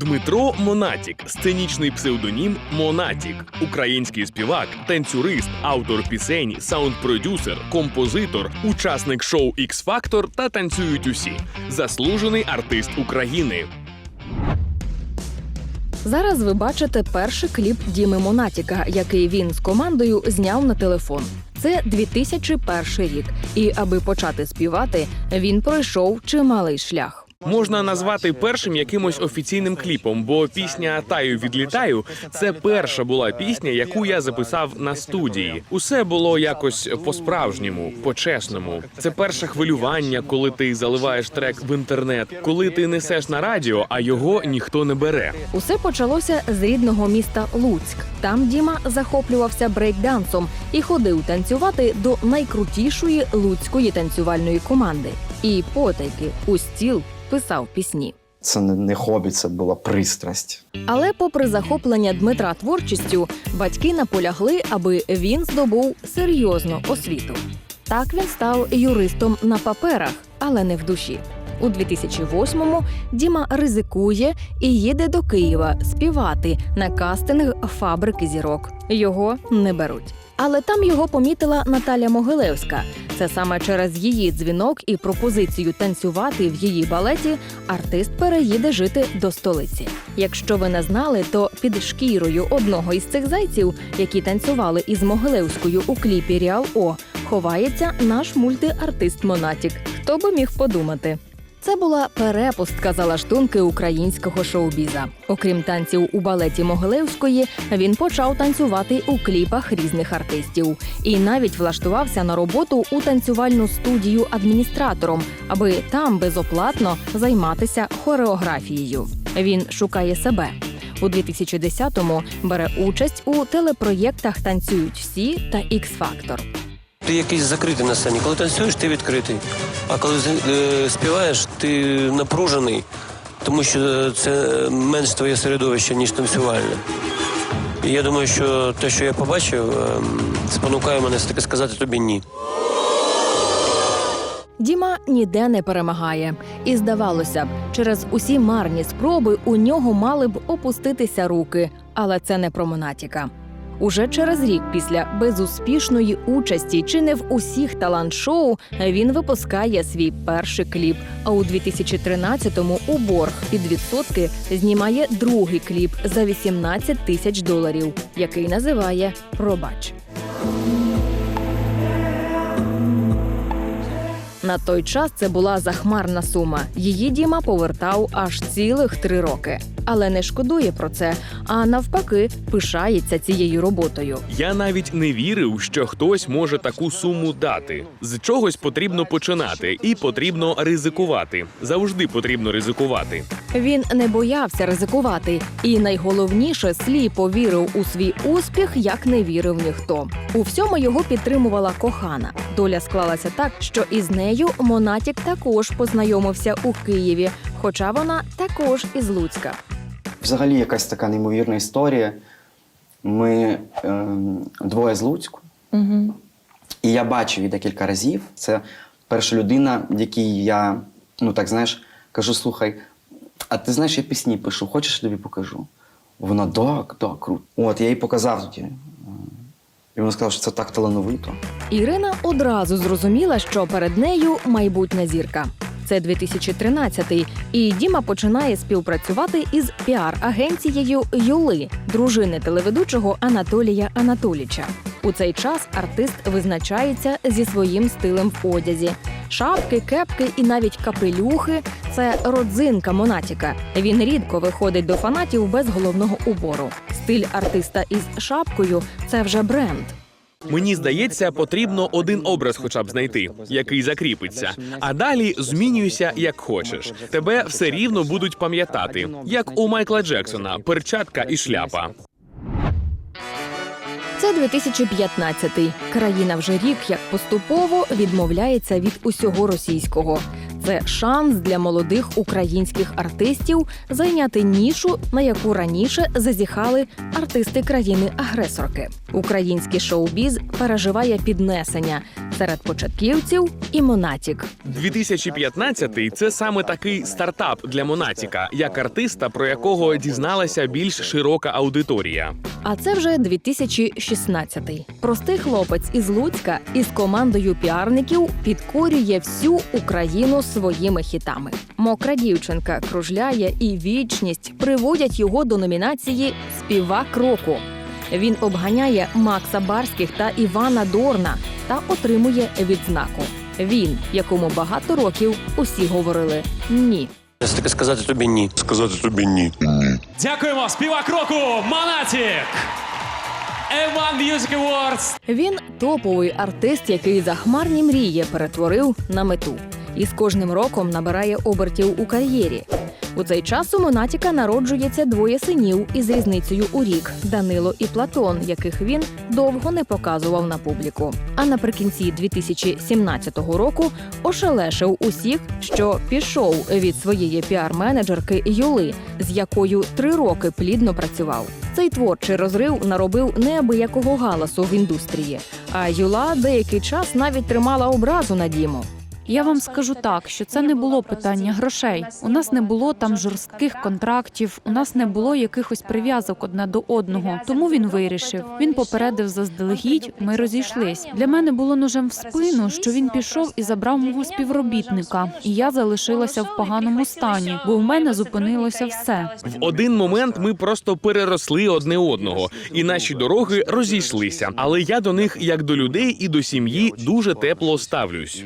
Дмитро Монатік, сценічний псевдонім Монатік, український співак, танцюрист, автор пісень, саунд-продюсер, композитор, учасник шоу x Factor та танцюють усі, заслужений артист України. Зараз ви бачите перший кліп Діми Монатіка, який він з командою зняв на телефон. Це 2001 рік. І аби почати співати, він пройшов чималий шлях. Можна назвати першим якимось офіційним кліпом, бо пісня Таю відлітаю це перша була пісня, яку я записав на студії. Усе було якось по-справжньому, по-чесному. Це перше хвилювання, коли ти заливаєш трек в інтернет, коли ти несеш на радіо, а його ніхто не бере. Усе почалося з рідного міста Луцьк. Там Діма захоплювався брейкдансом і ходив танцювати до найкрутішої луцької танцювальної команди. І потайки у стіл писав пісні. Це не, хобі, це була пристрасть. Але, попри захоплення Дмитра творчістю, батьки наполягли, аби він здобув серйозну освіту. Так він став юристом на паперах, але не в душі. У 2008-му Діма ризикує і їде до Києва співати на кастинг фабрики зірок. Його не беруть. Але там його помітила Наталя Могилевська. Це саме через її дзвінок і пропозицію танцювати в її балеті артист переїде жити до столиці. Якщо ви не знали, то під шкірою одного із цих зайців, які танцювали із Могилевською у кліпі Ріал О, ховається наш мультиартист Монатік. Хто би міг подумати? Це була перепустка залаштунки українського шоу-біза. Окрім танців у балеті Могилевської, він почав танцювати у кліпах різних артистів і навіть влаштувався на роботу у танцювальну студію адміністратором, аби там безоплатно займатися хореографією. Він шукає себе. У 2010-му бере участь у телепроєктах Танцюють всі та x фактор Ти якийсь закритий на сцені. Коли танцюєш, ти відкритий. А коли е, співаєш, ти напружений, тому що це менш твоє середовище, ніж танцювальне. І я думаю, що те, що я побачив, е, спонукає мене все-таки сказати тобі ні. Діма ніде не перемагає, і здавалося б, через усі марні спроби у нього мали б опуститися руки, але це не про Монатіка. Уже через рік після безуспішної участі чи не в усіх талант-шоу він випускає свій перший кліп. А у 2013-му у борг під відсотки знімає другий кліп за 18 тисяч доларів, який називає Пробач. На той час це була захмарна сума. Її Діма повертав аж цілих три роки. Але не шкодує про це, а навпаки, пишається цією роботою. Я навіть не вірив, що хтось може таку суму дати. З чогось потрібно починати, і потрібно ризикувати. Завжди потрібно ризикувати. Він не боявся ризикувати, і найголовніше сліпо вірив у свій успіх, як не вірив ніхто. У всьому його підтримувала кохана. Доля склалася так, що із нею Монатік також познайомився у Києві, хоча вона також із Луцька. Взагалі, якась така неймовірна історія. Ми ем, двоє з Луцьку, Угу. і я бачив її декілька разів. Це перша людина, якій я, ну так знаєш, кажу: слухай, а ти знаєш, я пісні пишу, хочеш, я тобі покажу? Вона так, так, круто. От я їй показав тоді. І вона сказала, що це так талановито. Ірина одразу зрозуміла, що перед нею майбутня зірка. Це 2013-й, і Діма починає співпрацювати із піар-агенцією Юли, дружини телеведучого Анатолія Анатоліча. У цей час артист визначається зі своїм стилем в одязі. Шапки, кепки і навіть капелюхи це родзинка Монатіка. Він рідко виходить до фанатів без головного убору. Стиль артиста із шапкою це вже бренд. Мені здається, потрібно один образ, хоча б знайти, який закріпиться. А далі змінюйся як хочеш. Тебе все рівно будуть пам'ятати, як у Майкла Джексона, перчатка і шляпа. Це 2015-й. Країна вже рік як поступово відмовляється від усього російського. Це шанс для молодих українських артистів зайняти нішу, на яку раніше зазіхали артисти країни-агресорки. Український шоу-біз переживає піднесення серед початківців і монатік. 2015 – це саме такий стартап для Монатіка, як артиста, про якого дізналася більш широка аудиторія. А це вже 2016-й. Простий хлопець із Луцька із командою піарників підкорює всю Україну своїми хітами. Мокра дівчинка кружляє і вічність приводять його до номінації Співак року. Він обганяє Макса Барських та Івана Дорна та отримує відзнаку. Він, якому багато років усі говорили ні. Таки сказати тобі ні. Сказати тобі ні. Дякуємо, співак року Монатік! M1 Music Awards Він топовий артист, який захмарні мрії перетворив на мету. І з кожним роком набирає обертів у кар'єрі. У цей час у Монатіка народжується двоє синів із різницею у рік Данило і Платон, яких він довго не показував на публіку. А наприкінці 2017 року ошелешив усіх, що пішов від своєї піар-менеджерки Юли, з якою три роки плідно працював. Цей творчий розрив наробив неабиякого галасу в індустрії. А Юла деякий час навіть тримала образу на Діму. Я вам скажу так, що це не було питання грошей. У нас не було там жорстких контрактів, у нас не було якихось прив'язок одне до одного. Тому він вирішив. Він попередив заздалегідь. Ми розійшлись. Для мене було ножем в спину, що він пішов і забрав мого співробітника, і я залишилася в поганому стані, бо в мене зупинилося все. В один момент ми просто переросли одне одного, і наші дороги розійшлися. Але я до них, як до людей і до сім'ї, дуже тепло ставлюсь.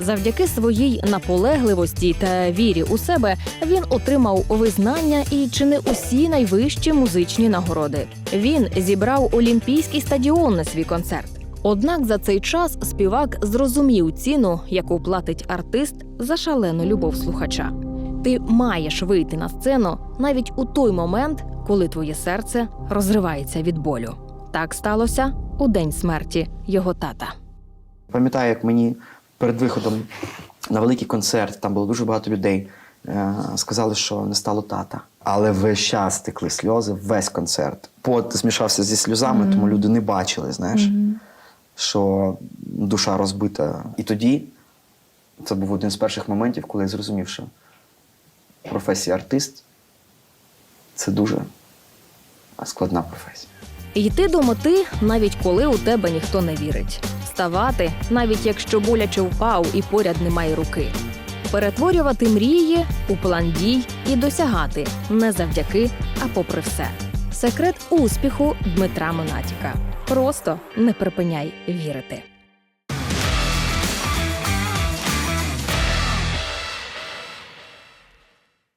Завдяки своїй наполегливості та вірі у себе він отримав визнання і чи не усі найвищі музичні нагороди. Він зібрав Олімпійський стадіон на свій концерт. Однак за цей час співак зрозумів ціну, яку платить артист за шалену любов слухача. Ти маєш вийти на сцену навіть у той момент, коли твоє серце розривається від болю. Так сталося у день смерті його тата. Пам'ятаю, як мені перед виходом на великий концерт, там було дуже багато людей, е, сказали, що не стало тата. Але весь час текли сльози, весь концерт. Пот змішався зі сльозами, тому люди не бачили, знаєш, що душа розбита. І тоді це був один з перших моментів, коли я зрозумів, що професія артист це дуже складна професія. Йти до мети, навіть коли у тебе ніхто не вірить. Ставати, навіть якщо боляче впав і поряд немає руки. Перетворювати мрії у план дій і досягати не завдяки, а попри все. Секрет успіху Дмитра Монатіка. Просто не припиняй вірити.